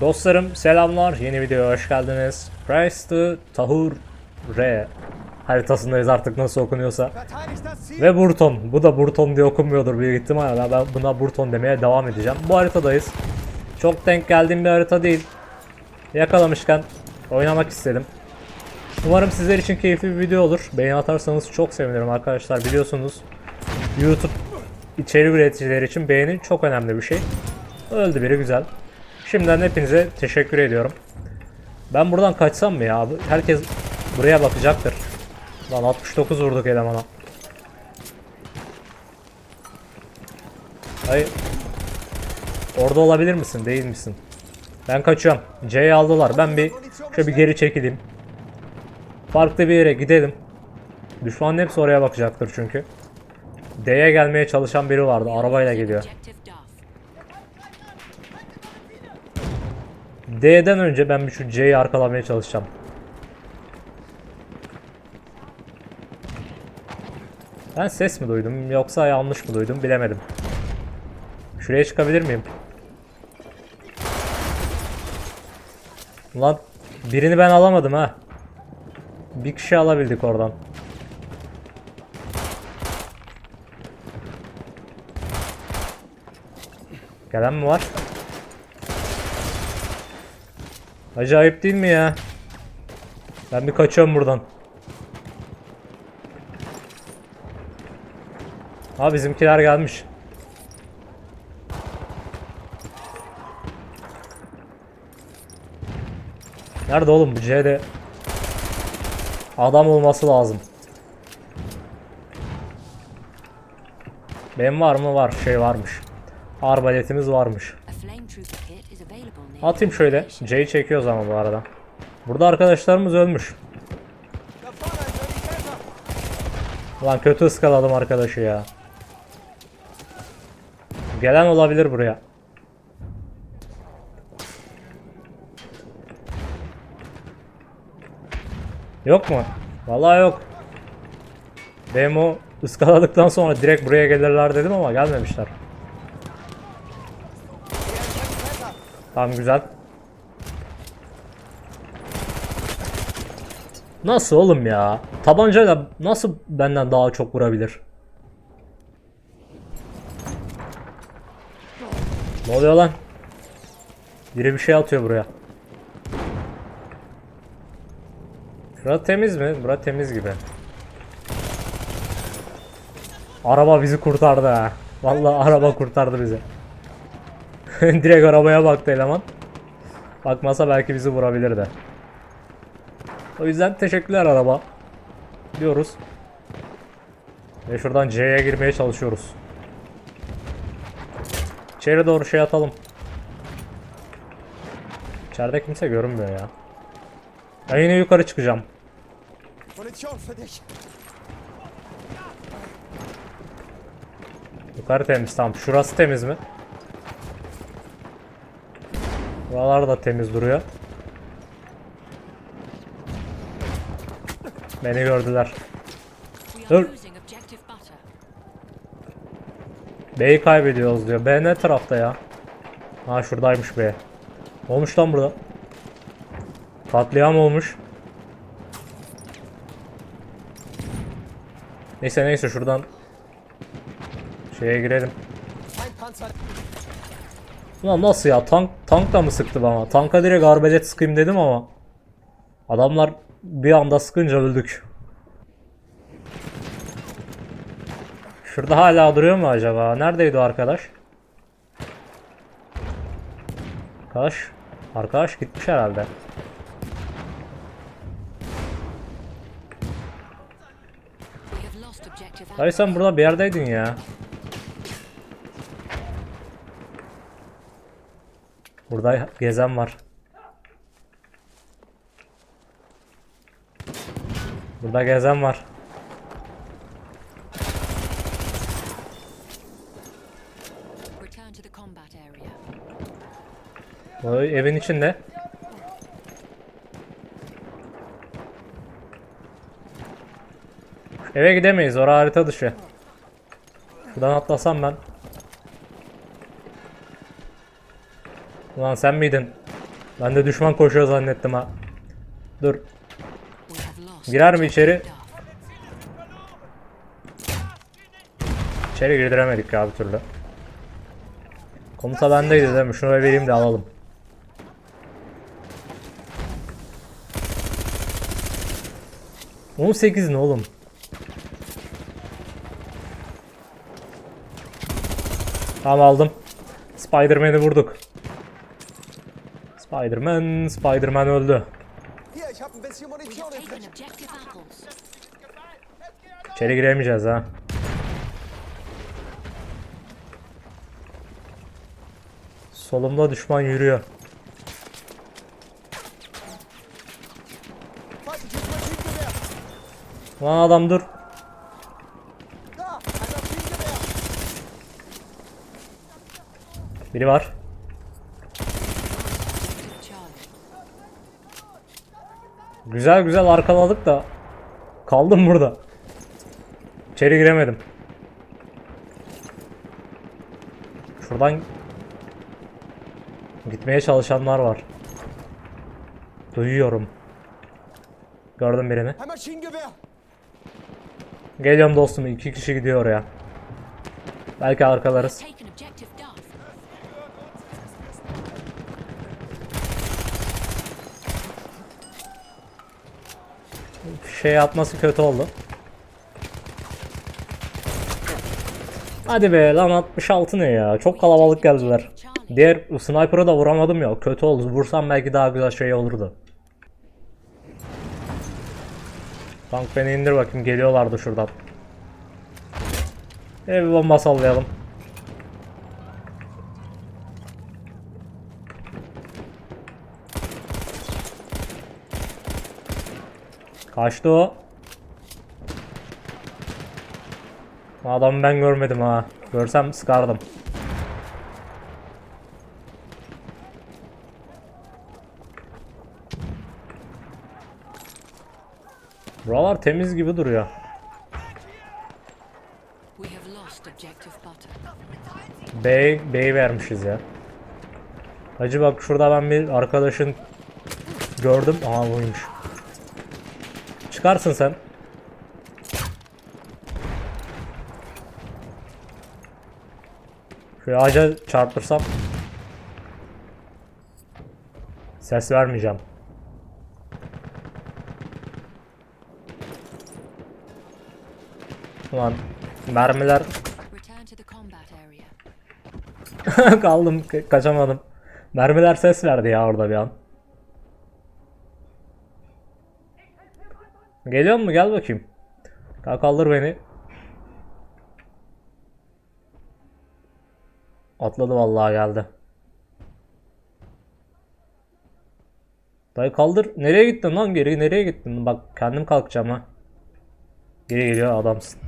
Dostlarım selamlar. Yeni videoya hoş geldiniz. Price to Tahur R haritasındayız artık nasıl okunuyorsa. Ve Burton. Bu da Burton diye okunmuyordur büyük ihtimalle. Ben buna Burton demeye devam edeceğim. Bu haritadayız. Çok denk geldiğim bir harita değil. Yakalamışken oynamak istedim. Umarım sizler için keyifli bir video olur. Beğeni atarsanız çok sevinirim arkadaşlar. Biliyorsunuz YouTube içerik üreticileri için beğeni çok önemli bir şey. Öldü biri güzel. Şimdiden hepinize teşekkür ediyorum. Ben buradan kaçsam mı ya? Herkes buraya bakacaktır. Lan 69 vurduk elemana. Hayır. Orada olabilir misin? Değil misin? Ben kaçıyorum. C'yi aldılar. Ben bir şöyle bir geri çekileyim. Farklı bir yere gidelim. Düşmanın hepsi oraya bakacaktır çünkü. D'ye gelmeye çalışan biri vardı. Arabayla geliyor. D'den önce ben bir şu C'yi arkalamaya çalışacağım. Ben ses mi duydum yoksa yanlış mı duydum bilemedim. Şuraya çıkabilir miyim? Ulan birini ben alamadım ha. Bir kişi alabildik oradan. Gelen mi var? Acayip değil mi ya? Ben bir kaçıyorum buradan. Ha bizimkiler gelmiş. Nerede oğlum bu C'de? Adam olması lazım. Benim var mı? Var. Şey varmış. Arbaletimiz varmış. Atayım şöyle. C'yi çekiyoruz ama bu arada. Burada arkadaşlarımız ölmüş. Lan kötü ıskaladım arkadaşı ya. Gelen olabilir buraya. Yok mu? Vallahi yok. Benim o ıskaladıktan sonra direkt buraya gelirler dedim ama gelmemişler. Tamam güzel. Nasıl oğlum ya? Tabancayla nasıl benden daha çok vurabilir? Ne oluyor lan? Biri bir şey atıyor buraya. Şurada temiz mi? Bura temiz gibi. Araba bizi kurtardı ha. Vallahi araba kurtardı bizi. Direkt arabaya baktı eleman. Bakmasa belki bizi vurabilirdi. O yüzden teşekkürler araba. Diyoruz. Ve şuradan C'ye girmeye çalışıyoruz. İçeri doğru şey atalım. İçeride kimse görünmüyor ya. Ben yine yukarı çıkacağım. Yukarı temiz tamam. Şurası temiz mi? Buralar da temiz duruyor. Beni gördüler. Dur. B'yi kaybediyoruz diyor. B ne tarafta ya? Ha şuradaymış B. Olmuş lan burada. Katliam olmuş. Neyse neyse şuradan şeye girelim. Ulan nasıl ya? Tank tank da mı sıktı bana? Tanka direkt arbelet sıkayım dedim ama adamlar bir anda sıkınca öldük. Şurada hala duruyor mu acaba? Neredeydi o arkadaş? Arkadaş, arkadaş gitmiş herhalde. Hayır sen burada bir yerdeydin ya. Burada gezen var. Burada gezen var. O evin içinde. Eve gidemeyiz. Orası harita dışı. Şuradan atlasam ben. Ulan sen miydin? Ben de düşman koşuyor zannettim ha. Dur. Girer mi içeri? İçeri girdiremedik ya bir türlü. Komuta bendeydi değil mi? Şunu vereyim de alalım. On sekiz ne oğlum? Tamam aldım. Spider-Man'i vurduk. Flächen. objective apples. İçeri giremeyeceğiz ha. Solumda düşman yürüyor. Lan adam dur. Biri var. Güzel güzel arkaladık da kaldım burada. İçeri giremedim. Şuradan gitmeye çalışanlar var. Duyuyorum. Gördüm birini. Geliyorum dostum. iki kişi gidiyor oraya. Belki arkalarız. Şey atması kötü oldu. Hadi be lan 66 ne ya? Çok kalabalık geldiler. Diğer sniper'ı da vuramadım ya. Kötü oldu. Vursam belki daha güzel şey olurdu. Tank beni indir bakayım. Geliyorlardı şuradan. E bir bomba sallayalım. Kaçtı o. Adamı ben görmedim ha. Görsem sıkardım. Buralar temiz gibi duruyor. Bey, bey vermişiz ya. Hacı bak şurada ben bir arkadaşın gördüm. Aha buymuş. Çıkarsın sen. Şöyle ağaca çarptırsam. Ses vermeyeceğim. Ulan mermiler. Kaldım ka- kaçamadım. Mermiler ses verdi ya orada bir an. Geliyor mu? Gel bakayım. Kalk kaldır beni. Atladı vallahi geldi. Dayı kaldır. Nereye gittin lan? Geri nereye gittin? Bak kendim kalkacağım ha. Geri geliyor adamsın.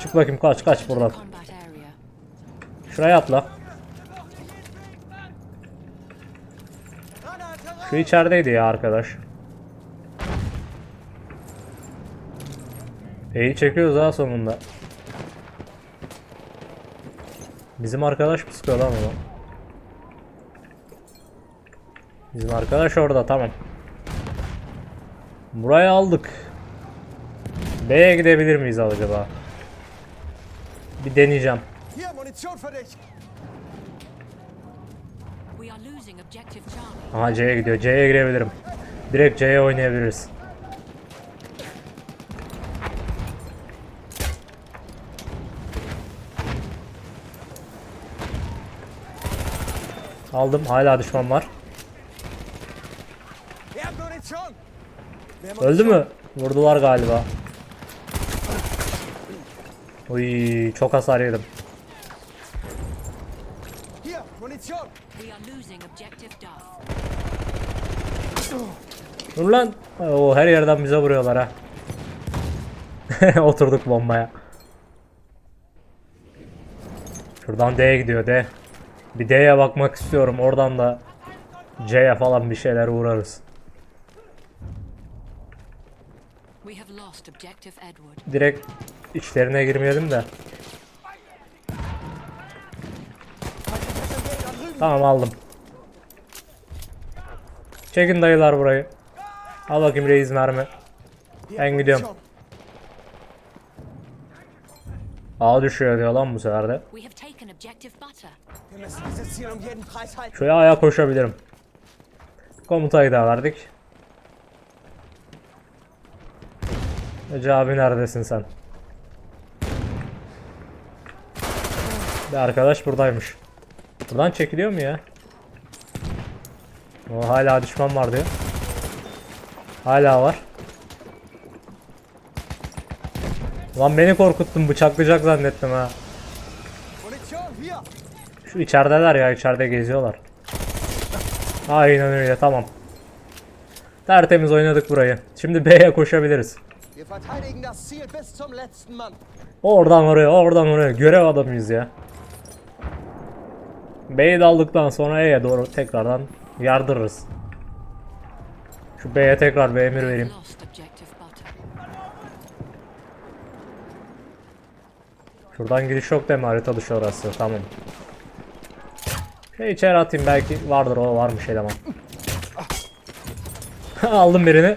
Çık bakayım kaç kaç buradan. Şuraya atla. Şu içerideydi ya arkadaş. İyi çekiyoruz ha sonunda. Bizim arkadaş mı sıkıyor lan onu? Bizim arkadaş orada tamam. Burayı aldık. B'ye gidebilir miyiz acaba? Bir deneyeceğim. Aha C'ye gidiyor. C'ye girebilirim. Direkt C'ye oynayabiliriz. Aldım. Hala düşman var. Öldü mü? Vurdular galiba. Uy, çok hasar yedim. Dur lan. Oo, her yerden bize vuruyorlar ha. Oturduk bombaya. Şuradan D'ye gidiyor D. Bir D'ye bakmak istiyorum. Oradan da C'ye falan bir şeyler uğrarız. Direkt içlerine girmeyelim de. Tamam aldım. Çekin dayılar burayı. Al bakayım reis mermi. Ben gidiyorum. Ağa düşüyor diyor lan bu sefer de. Şöyle ayağa koşabilirim. Komutayı da verdik. Ece abi neredesin sen? Bir arkadaş buradaymış. Buradan çekiliyor mu ya? O hala düşman var diyor. Hala var. Lan beni korkuttun bıçaklayacak zannettim ha. Şu içerideler ya içeride geziyorlar. Aynen öyle tamam. Tertemiz oynadık burayı. Şimdi B'ye koşabiliriz. Oradan oraya oradan oraya görev adamıyız ya. B'yi de aldıktan sonra E'ye doğru tekrardan yardırırız. Şu B'ye tekrar bir emir vereyim. Şuradan giriş yok mi harita dışı orası tamam. Şey içeri atayım belki vardır o varmış eleman. Aldım birini.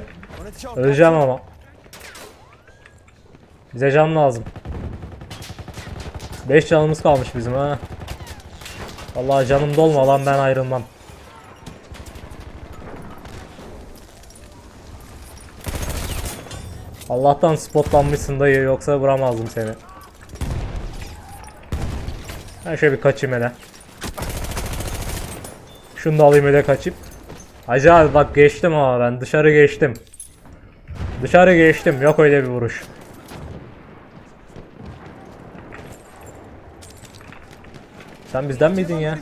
Öleceğim ama. Bize can lazım. 5 canımız kalmış bizim ha. Vallahi canım dolmadan ben ayrılmam. Allah'tan spotlanmışsın dayı yoksa vuramazdım seni. Ben şöyle bir kaçayım hele. Şunu da alayım hele kaçayım. Hacı abi bak geçtim ama ben dışarı geçtim. Dışarı geçtim. Yok öyle bir vuruş. Sen bizden miydin ya?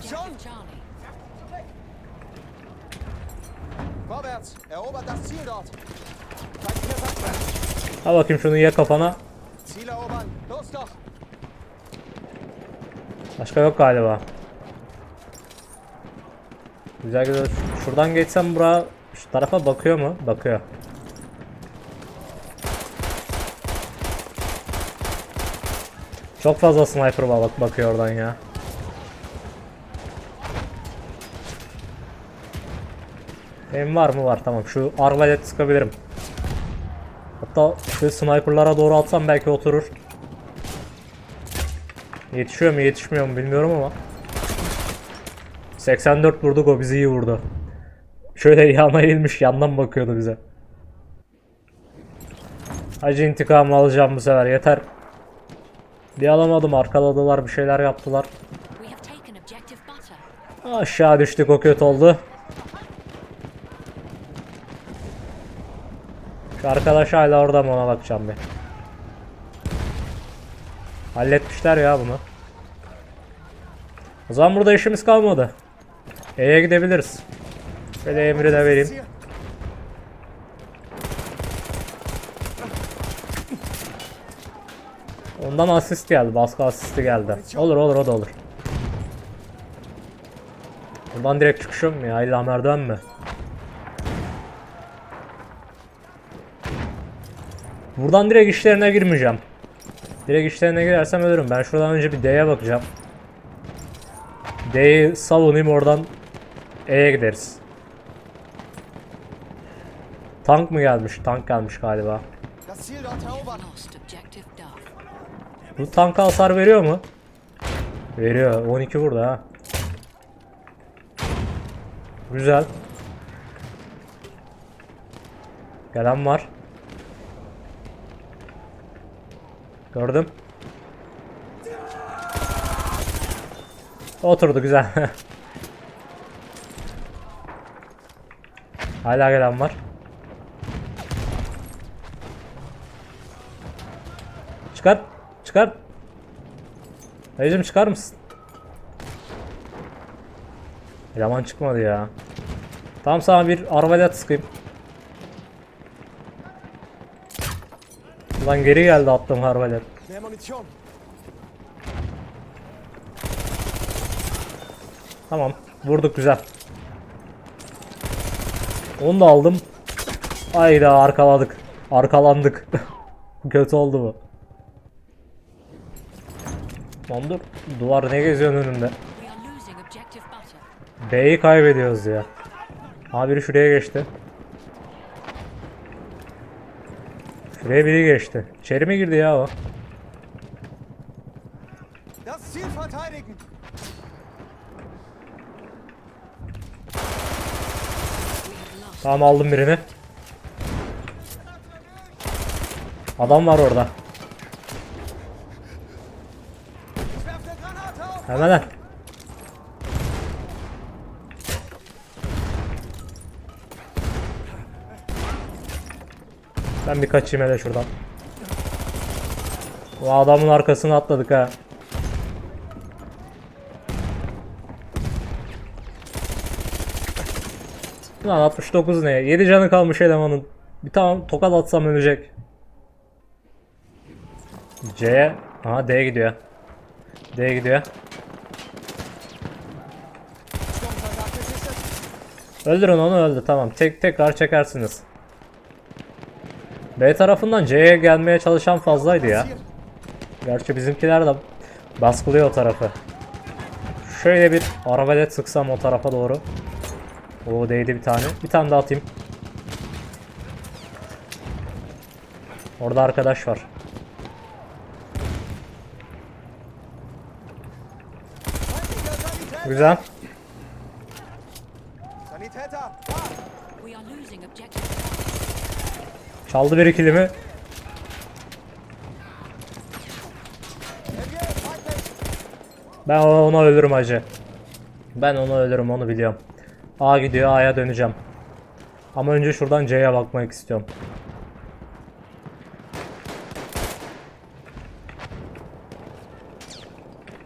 Ha bakayım şunu ye kafana. Başka yok galiba. Güzel güzel. Şuradan geçsem bura şu tarafa bakıyor mu? Bakıyor. Çok fazla sniper var bak bakıyor oradan ya. Benim var mı var tamam şu arbalet sıkabilirim. Hatta şu sniperlara doğru atsam belki oturur. Yetişiyor mu yetişmiyor mu bilmiyorum ama. 84 vurduk o bizi iyi vurdu. Şöyle yana eğilmiş yandan bakıyordu bize. Hacı intikamı alacağım bu sefer yeter. Bir alamadım arkaladılar bir şeyler yaptılar. Aşağı düştük o kötü oldu. Şu arkadaş hala orada mı ona bakacağım bir. Halletmişler ya bunu. O zaman burada işimiz kalmadı. E'ye gidebiliriz. Böyle emri de vereyim. Ondan asist geldi. Baskı asisti geldi. Olur olur o da olur. Buradan direkt çıkış yok mu ya? İlla merdiven mi? Buradan direkt işlerine girmeyeceğim. Direkt işlerine girersem ölürüm. Ben şuradan önce bir D'ye bakacağım. D'yi savunayım oradan E'ye gideriz. Tank mı gelmiş? Tank gelmiş galiba. Bu tanka hasar veriyor mu? Veriyor. 12 burada ha. Güzel. Gelen var. Gördüm. Oturdu güzel. Hala gelen var. Çıkar. Çıkar. Dayıcım çıkar mısın? Eleman çıkmadı ya. Tamam sana bir arbalet sıkayım. Ulan geri geldi. Mehr Munition. Tamam. Vurduk güzel. Onu da aldım. Ayda arkaladık. Arkalandık. Kötü oldu bu. Lan dur. Duvar ne objective butter. B'yi kaybediyoruz ya. Ha biri şuraya geçti. Şuraya biri geçti. İçeri mi girdi ya o? Tamam aldım birini. Adam var orada. Hemen lan. Ben bir kaçayım hele şuradan. Bu adamın arkasına atladık ha. Lan 69 ne? 7 canı kalmış elemanın. Bir tamam tokat atsam ölecek. C'ye. Aha D'ye gidiyor. D'ye gidiyor. Öldürün onu öldü tamam. Tek tekrar çekersiniz. B tarafından C'ye gelmeye çalışan fazlaydı ya. Gerçi bizimkiler de baskılıyor o tarafı. Şöyle bir arbalet sıksam o tarafa doğru. O değdi bir tane. Bir tane daha atayım. Orada arkadaş var. Güzel. Çaldı bir ikilimi. Ben ona ölürüm hacı. Ben onu ölürüm onu biliyorum. A gidiyor A'ya döneceğim. Ama önce şuradan C'ye bakmak istiyorum.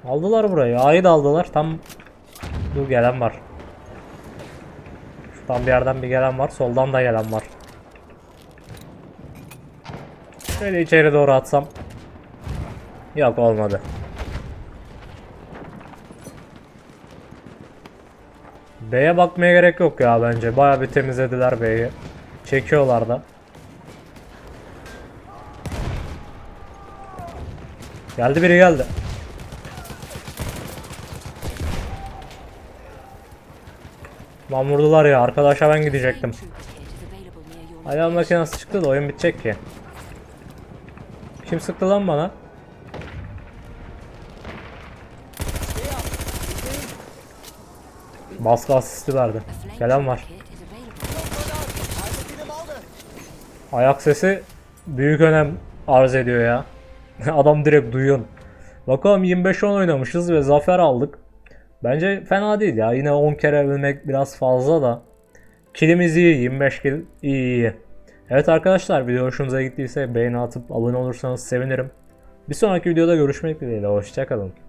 Aldılar burayı. A'yı da aldılar. Tam Dur gelen var. Şuradan bir yerden bir gelen var. Soldan da gelen var. Şöyle içeri doğru atsam. Yok olmadı. B'ye bakmaya gerek yok ya bence. Bayağı bir temizlediler B'yi. Çekiyorlar da. Geldi biri geldi. Lan vurdular ya. Arkadaşa ben gidecektim. Ayağım makinesi çıktı da oyun bitecek ki. Kim sıktı lan bana? Baskı asisti verdi. Gelen var. Ayak sesi büyük önem arz ediyor ya. Adam direkt duyuyor. Bakalım 25-10 oynamışız ve zafer aldık. Bence fena değil ya. Yine 10 kere ölmek biraz fazla da. Kilimiz iyi. 25 kill iyi iyi. Evet arkadaşlar video hoşunuza gittiyse beğeni atıp abone olursanız sevinirim. Bir sonraki videoda görüşmek dileğiyle. Hoşçakalın.